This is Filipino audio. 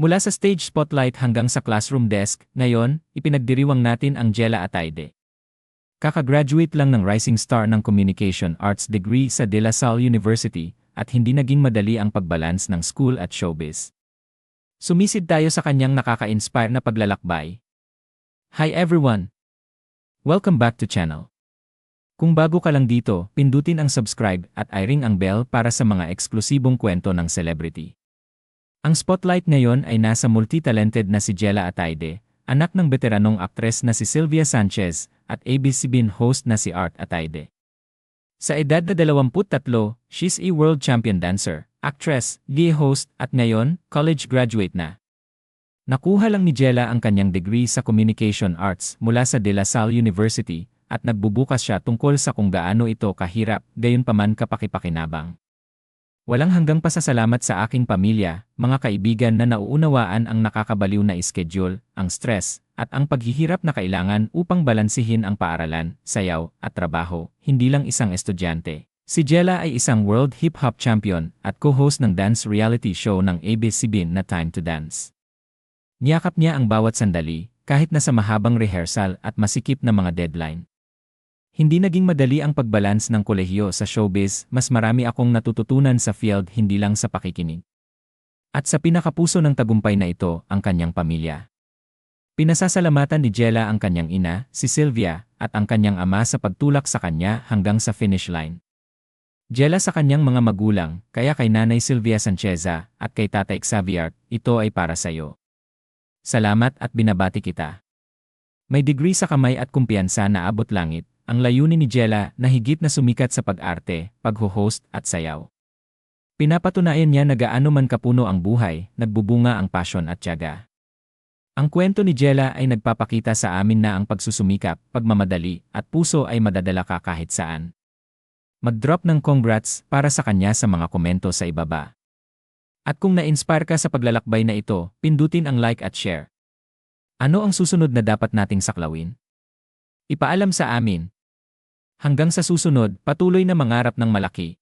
Mula sa stage spotlight hanggang sa classroom desk, ngayon, ipinagdiriwang natin ang Jella Ataide. Kakagraduate lang ng Rising Star ng Communication Arts degree sa De La Salle University at hindi naging madali ang pagbalance ng school at showbiz. Sumisid tayo sa kanyang nakaka-inspire na paglalakbay. Hi everyone! Welcome back to channel. Kung bago ka lang dito, pindutin ang subscribe at i-ring ang bell para sa mga eksklusibong kwento ng celebrity. Ang spotlight ngayon ay nasa multi-talented na si Jella Ataide, anak ng veteranong aktres na si Sylvia Sanchez at ABCBN host na si Art Ataide. Sa edad na 23, she's a world champion dancer, actress, gay host at ngayon, college graduate na. Nakuha lang ni Jella ang kanyang degree sa Communication Arts mula sa De La Salle University at nagbubukas siya tungkol sa kung gaano ito kahirap, gayon paman kapakipakinabang. Walang hanggang pasasalamat sa aking pamilya, mga kaibigan na nauunawaan ang nakakabaliw na schedule, ang stress, at ang paghihirap na kailangan upang balansihin ang paaralan, sayaw, at trabaho, hindi lang isang estudyante. Si Jella ay isang world hip-hop champion at co-host ng dance reality show ng ABCBN na Time to Dance. Niyakap niya ang bawat sandali, kahit na sa mahabang rehearsal at masikip na mga deadline. Hindi naging madali ang pagbalance ng kolehiyo sa showbiz, mas marami akong natututunan sa field hindi lang sa pakikinig. At sa pinakapuso ng tagumpay na ito, ang kanyang pamilya. Pinasasalamatan ni Jella ang kanyang ina, si Sylvia, at ang kanyang ama sa pagtulak sa kanya hanggang sa finish line. Jella sa kanyang mga magulang, kaya kay Nanay Sylvia Sancheza at kay Tatay Xavier, ito ay para sa iyo. Salamat at binabati kita. May degree sa kamay at kumpiyansa na abot langit, ang layunin ni Jella na higit na sumikat sa pag-arte, pag-host at sayaw. Pinapatunayan niya na gaano man kapuno ang buhay, nagbubunga ang passion at tiyaga. Ang kwento ni Jella ay nagpapakita sa amin na ang pagsusumikap, pagmamadali, at puso ay madadala ka kahit saan. Mag-drop ng congrats para sa kanya sa mga komento sa ibaba. At kung na-inspire ka sa paglalakbay na ito, pindutin ang like at share. Ano ang susunod na dapat nating saklawin? Ipaalam sa amin. Hanggang sa susunod, patuloy na mangarap ng malaki.